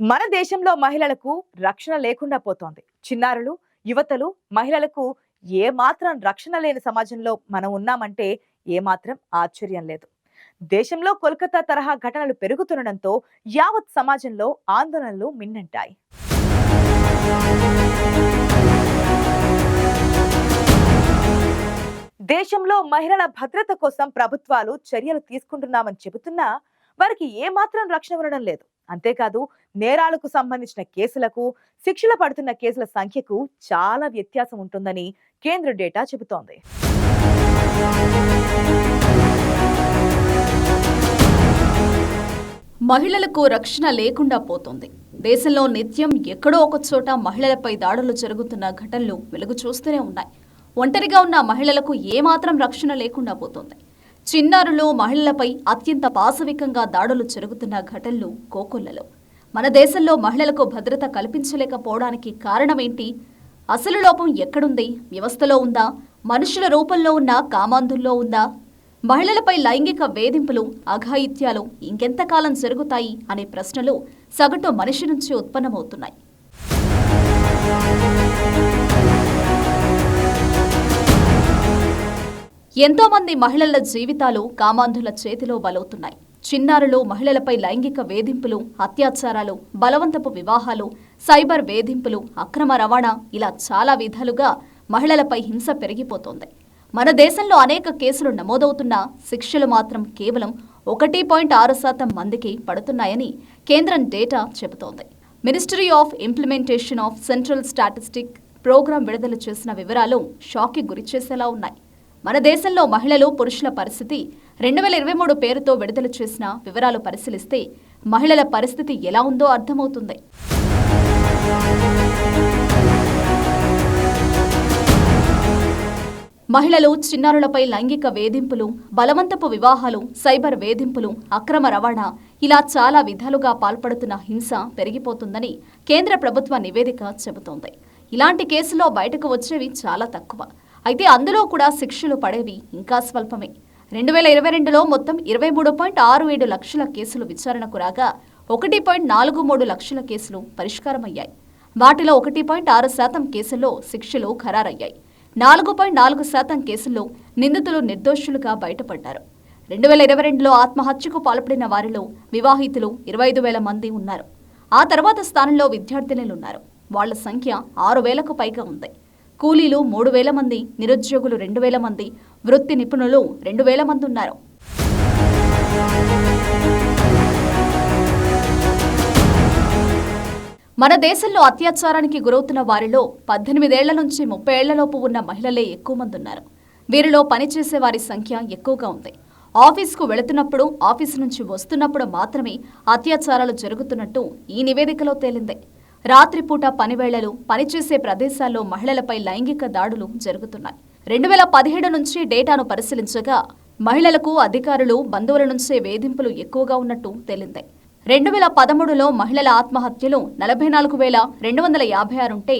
మన దేశంలో మహిళలకు రక్షణ లేకుండా పోతోంది. చిన్నారులు యువతలు మహిళలకు ఏ మాత్రం రక్షణ లేని సమాజంలో మనం ఉన్నామంటే ఏమాత్రం ఆశ్చర్యం లేదు. దేశంలో కోల్కతా తరహా ఘటనలు పెరుగుతుండడంతో యావత్ సమాజంలో ఆందోళనలు మిన్నంటాయి. దేశంలో మహిళల భద్రత కోసం ప్రభుత్వాలు చర్యలు తీసుకుంటున్నామని చెబుతున్నా వారికి ఏ మాత్రం రక్షణ ఉండడం లేదు. అంతేకాదు నేరాలకు సంబంధించిన కేసులకు శిక్షలు పడుతున్న కేసుల సంఖ్యకు చాలా వ్యత్యాసం ఉంటుందని కేంద్ర డేటా చెబుతోంది. మహిళలకు రక్షణ లేకుండా పోతుంది. దేశంలో నిత్యం ఎక్కడో ఒక చోట మహిళలపై దాడులు జరుగుతున్న ఘటనలు వెలుగు చూస్తూనే ఉన్నాయి. ఒంటరిగా ఉన్న మహిళలకు ఏమాత్రం రక్షణ లేకుండా పోతుంది. చిన్నారులు మహిళలపై అత్యంత పాశవికంగా దాడులు జరుగుతున్న ఘటనలు కోకొల్లలో మన దేశంలో మహిళలకు భద్రత కల్పించలేకపోవడానికి కారణమేంటి? అసలు లోపం ఎక్కడుంది? వ్యవస్థలో ఉందా? మనుషుల రూపంలో ఉన్న కామాంధుల్లో ఉందా? మహిళలపై లైంగిక వేధింపులు అఘాయిత్యాలు ఇంకెంతకాలం జరుగుతాయి అనే ప్రశ్నలు సగటు మనిషి నుంచి ఉత్పన్నమవుతున్నాయి. ఎంతో మంది మహిళల జీవితాలు కామాంధుల చేతిలో బలవుతున్నాయి. చిన్నారులు మహిళలపై లైంగిక వేధింపులు అత్యాచారాలు బలవంతపు వివాహాలు సైబర్ వేధింపులు అక్రమ రవాణా ఇలా చాలా విధాలుగా మహిళలపై హింస పెరిగిపోతోంది. మన దేశంలో అనేక కేసులు నమోదవుతున్నా శిక్షలు మాత్రం కేవలం ఒకటి పాయింట్ ఆరు శాతం మందికి పడుతున్నాయని కేంద్రం డేటా చెబుతోంది. Ministry of implementation of central statistic programme విడుదల చేసిన వివరాలు షాక్కి గురిచేసేలా ఉన్నాయి. మన దేశంలో మహిళలు పురుషుల పరిస్థితి రెండు వేల ఇరవై మూడు పేరుతో విడుదల చేసిన వివరాలు పరిశీలిస్తే మహిళల పరిస్థితి ఎలా ఉందో అర్థమవుతుంది. మహిళలు చిన్నారులపై లైంగిక వేధింపులు బలవంతపు వివాహాలు సైబర్ వేధింపులు అక్రమ రవాణా ఇలా చాలా విధాలుగా పాల్పడుతున్న హింస పెరిగిపోతుందని కేంద్ర ప్రభుత్వ నివేదిక చెబుతోంది. ఇలాంటి కేసులో బయటకు వచ్చేవి చాలా తక్కువ. అయితే అందులో కూడా శిక్షలు పడేవి ఇంకా స్వల్పమే. రెండు వేల ఇరవై రెండులో మొత్తం ఇరవై మూడు పాయింట్ ఆరు ఏడు లక్షల కేసులు విచారణకు రాగా ఒకటి పాయింట్ నాలుగు మూడు లక్షల కేసులు పరిష్కారమయ్యాయి. వాటిలో ఒకటి పాయింట్ ఆరు శాతం కేసుల్లో శిక్షలు ఖరారయ్యాయి. నాలుగు పాయింట్ నాలుగు శాతం కేసుల్లో నిందితులు నిర్దోషులుగా బయటపడ్డారు. రెండు వేల ఇరవై రెండులో ఆత్మహత్యకు పాల్పడిన వారిలో వివాహితులు ఇరవై ఐదు వేల మంది ఉన్నారు. ఆ తర్వాత స్థానంలో విద్యార్థినులు ఉన్నారు. వాళ్ళ సంఖ్య ఆరు వేలకు పైగా ఉంది. కూలీలు మూడు వేల మంది నిరుద్యోగులు రెండు వేల మంది వృత్తి నిపుణులు రెండు వేల మంది ఉన్నారు. మన దేశంలో అత్యాచారానికి గురవుతున్న వారిలో పద్దెనిమిదేళ్ళ నుంచి ముప్పై ఏళ్ళలోపు ఉన్న మహిళలే ఎక్కువ మంది ఉన్నారు. వీరిలో పనిచేసే వారి సంఖ్య ఎక్కువగా ఉంది. ఆఫీస్కు వెళుతున్నప్పుడు ఆఫీసు నుంచి వస్తున్నప్పుడు మాత్రమే అత్యాచారాలు జరుగుతున్నట్టు ఈ నివేదికలో తేలింది. రాత్రిపూట పనివేళలు పనిచేసే ప్రదేశాల్లో మహిళలపై లైంగిక దాడులు జరుగుతున్నాయి. రెండు వేల పదిహేడు నుంచి డేటాను పరిశీలించగా మహిళలకు అధికారులు బంధువుల నుంచే వేధింపులు ఎక్కువగా ఉన్నట్టు తేలింది. రెండు వేల పదమూడులో మహిళల ఆత్మహత్యలు నలభై నాలుగు వేల రెండు వందల యాభై ఆరు ఉంటే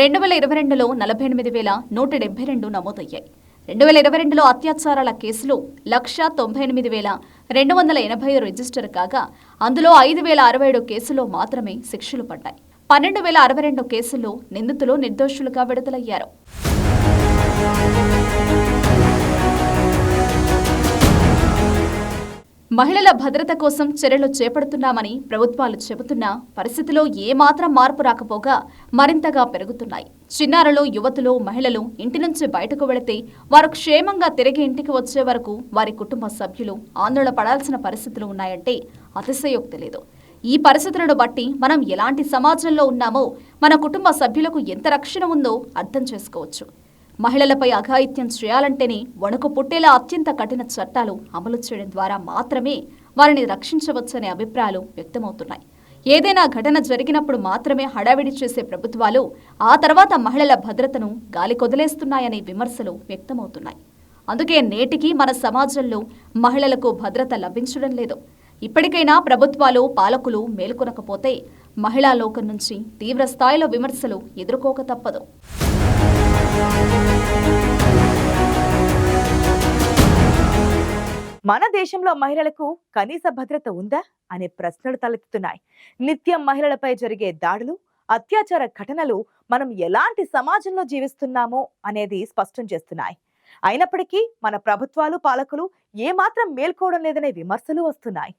రెండు వేల ఇరవై రెండులో నలభై ఎనిమిది వేల నూట డెబ్బై రెండు నమోదయ్యాయి. రెండు వేల ఇరవై రెండులో అత్యాచారాల కేసులు లక్ష తొంభై ఎనిమిది వేల రెండు వందల ఎనభై రిజిస్టర్ కాగా అందులో ఐదు వేల అరవై ఏడు కేసుల్లో మాత్రమే శిక్షలు పడ్డాయి. పన్నెండు వేల అరవై రెండు కేసుల్లో నిందితులు నిర్దోషులుగా విడుదలయ్యారు. మహిళల భద్రత కోసం చర్యలు చేపడుతున్నామని ప్రభుత్వాలు చెబుతున్నా పరిస్థితిలో ఏమాత్రం మార్పు రాకపోగా మరింతగా పెరుగుతున్నాయి. చిన్నారులు యువతులు మహిళలు ఇంటి నుంచి బయటకు వెళితే వారు క్షేమంగా తిరిగి ఇంటికి వచ్చే వరకు వారి కుటుంబ సభ్యులు ఆందోళన పడాల్సిన పరిస్థితులు ఉన్నాయంటే అతిశయోక్తి లేదు. ఈ పరిస్థితులను బట్టి మనం ఎలాంటి సమాజంలో ఉన్నామో మన కుటుంబ సభ్యులకు ఎంత రక్షణ ఉందో అర్థం చేసుకోవచ్చు. మహిళలపై అఘాయిత్యం చేయాలంటేనే వణుకు పుట్టేలా అత్యంత కఠిన చట్టాలు అమలు చేయడం ద్వారా మాత్రమే వారిని రక్షించవచ్చనే అభిప్రాయాలు వ్యక్తమవుతున్నాయి. ఏదైనా ఘటన జరిగినప్పుడు మాత్రమే హడావిడి చేసే ప్రభుత్వాలు ఆ తర్వాత మహిళల భద్రతను గాలి కొదిలేస్తున్నాయనే విమర్శలు వ్యక్తమవుతున్నాయి. అందుకే నేటికీ మన సమాజంలో మహిళలకు భద్రత లభించడం లేదు. ఇప్పటికైనా ప్రభుత్వాలు పాలకులు మేల్కొనకపోతే మహిళా లోకం నుంచి తీవ్ర స్థాయిలో విమర్శలు ఎదుర్కోక తప్పదు. మన దేశంలో మహిళలకు కనీస భద్రత ఉందా అనే ప్రశ్నలు తలెత్తుతున్నాయి. నిత్యం మహిళలపై జరిగే దాడులు అత్యాచార ఘటనలు మనం ఎలాంటి సమాజంలో జీవిస్తున్నామో అనేది స్పష్టం చేస్తున్నాయి. అయినప్పటికీ మన ప్రభుత్వాలు పాలకులు ఏమాత్రం మేల్కోవడం లేదనే విమర్శలు వస్తున్నాయి.